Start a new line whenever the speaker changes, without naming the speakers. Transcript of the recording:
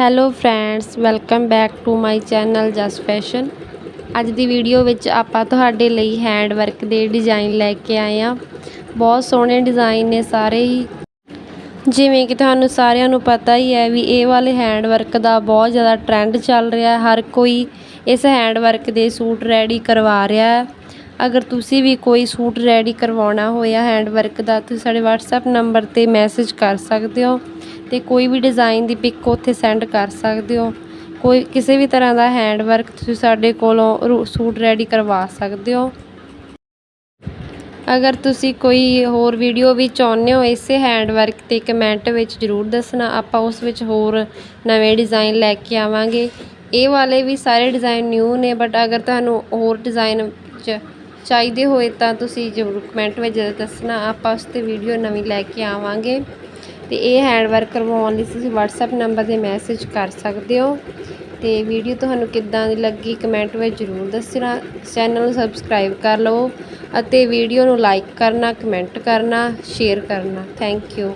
Hello friends welcome back to my channel Jas fashion ਅੱਜ ਦੀ video ਵਿੱਚ ਆਪਾਂ ਤੁਹਾਡੇ ਲਈ ਹੈਂਡ ਵਰਕ ਦੇ ਡਿਜ਼ਾਈਨ ਲੈ ਕੇ ਆਏ ਆ ਬਹੁਤ ਸੋਹਣੇ ਡਿਜ਼ਾਈਨ ਨੇ ਸਾਰੇ ਹੀ। ਜਿਵੇਂ ਕਿ ਤੁਹਾਨੂੰ ਸਾਰਿਆਂ ਨੂੰ ਪਤਾ ਹੀ ਹੈ ਵੀ ਇਹ ਵਾਲੇ ਹੈਂਡ ਵਰਕ ਦਾ ਬਹੁਤ ਜ਼ਿਆਦਾ ਟ੍ਰੈਂਡ ਚੱਲ ਰਿਹਾ ਹਰ ਕੋਈ ਇਸ ਹੈਂਡ ਵਰਕ ਦੇ ਸੂਟ ਰੈਡੀ ਕਰਵਾ ਰਿਹਾ ਹੈ। ਅਗਰ ਤੁਸੀਂ ਵੀ ਕੋਈ ਸੂਟ ਰੈਡੀ ਕਰਵਾਉਣਾ ਹੋਇਆ ਹੈਂਡ ਵਰਕ ਦਾ, ਤੁਸੀਂ ਸਾਡੇ WhatsApp ਨੰਬਰ ਤੇ ਮੈਸੇਜ ਕਰ ਸਕਦੇ ਹੋ ਤੇ ਕੋਈ ਵੀ ਡਿਜ਼ਾਈਨ ਦੀ ਪਿਕ ਉੱਥੇ ਸੈਂਡ ਕਰ ਸਕਦੇ ਹੋ। ਕੋਈ ਕਿਸੇ ਵੀ ਤਰ੍ਹਾਂ ਦਾ ਹੈਂਡ ਵਰਕ ਤੁਸੀਂ ਸਾਡੇ ਕੋਲੋਂ ਰੂ- ਸੂਟ ਰੈਡੀ ਕਰਵਾ ਸਕਦੇ ਹੋ। ਅਗਰ ਤੁਸੀਂ ਕੋਈ ਹੋਰ ਵੀਡੀਓ ਵੀ ਚਾਹੁੰਦੇ ਹੋ, ਇਸੇ ਹੈਂਡ ਵਰਕ ਤੇ ਕਮੈਂਟ ਵਿੱਚ ਜ਼ਰੂਰ ਦੱਸਣਾ। ਆਪਾਂ ਉਸ ਵਿੱਚ ਹੋਰ ਨਵੇਂ ਡਿਜ਼ਾਈਨ ਲੈ ਕੇ ਆਵਾਂਗੇ। ਇਹ ਵਾਲੇ ਵੀ ਸਾਰੇ ਡਿਜ਼ਾਈਨ ਨਿਊ ਨੇ ਬਟ ਅਗਰ ਤੁਹਾਨੂੰ ਹੋਰ ਡਿਜ਼ਾਈਨ ਚ ਚਾਹੀਦੇ ਹੋਏ ਤਾਂ ਤੁਸੀਂ ਜ਼ਰੂਰ ਕਮੈਂਟ ਵਿੱਚ ਦੱਸਣਾ। ਆਪਾਂ ਉਸ ਤੇ ਵੀਡੀਓ ਨਵੀਂ ਲੈ ਕੇ ਆਵਾਂਗੇ। ਤੇ ਇਹ ਹੈਂਡ ਵਰਕ ਕਰਵਾਉਣ ਲਈ ਤੁਸੀਂ WhatsApp ਨੰਬਰ ਤੇ ਮੈਸੇਜ ਕਰ ਸਕਦੇ ਹੋ। ਤੇ ਵੀਡੀਓ ਤੁਹਾਨੂੰ ਕਿੱਦਾਂ ਦੀ ਲੱਗੀ ਕਮੈਂਟ ਵਿੱਚ ਜ਼ਰੂਰ ਦੱਸਣਾ। ਚੈਨਲ ਨੂੰ ਸਬਸਕ੍ਰਾਈਬ ਕਰ ਲਵੋ ਅਤੇ ਵੀਡੀਓ ਨੂੰ ਲਾਈਕ ਕਰਨਾ, ਕਮੈਂਟ ਕਰਨਾ ਸ਼ੇਅਰ ਕਰਨਾ। Thank you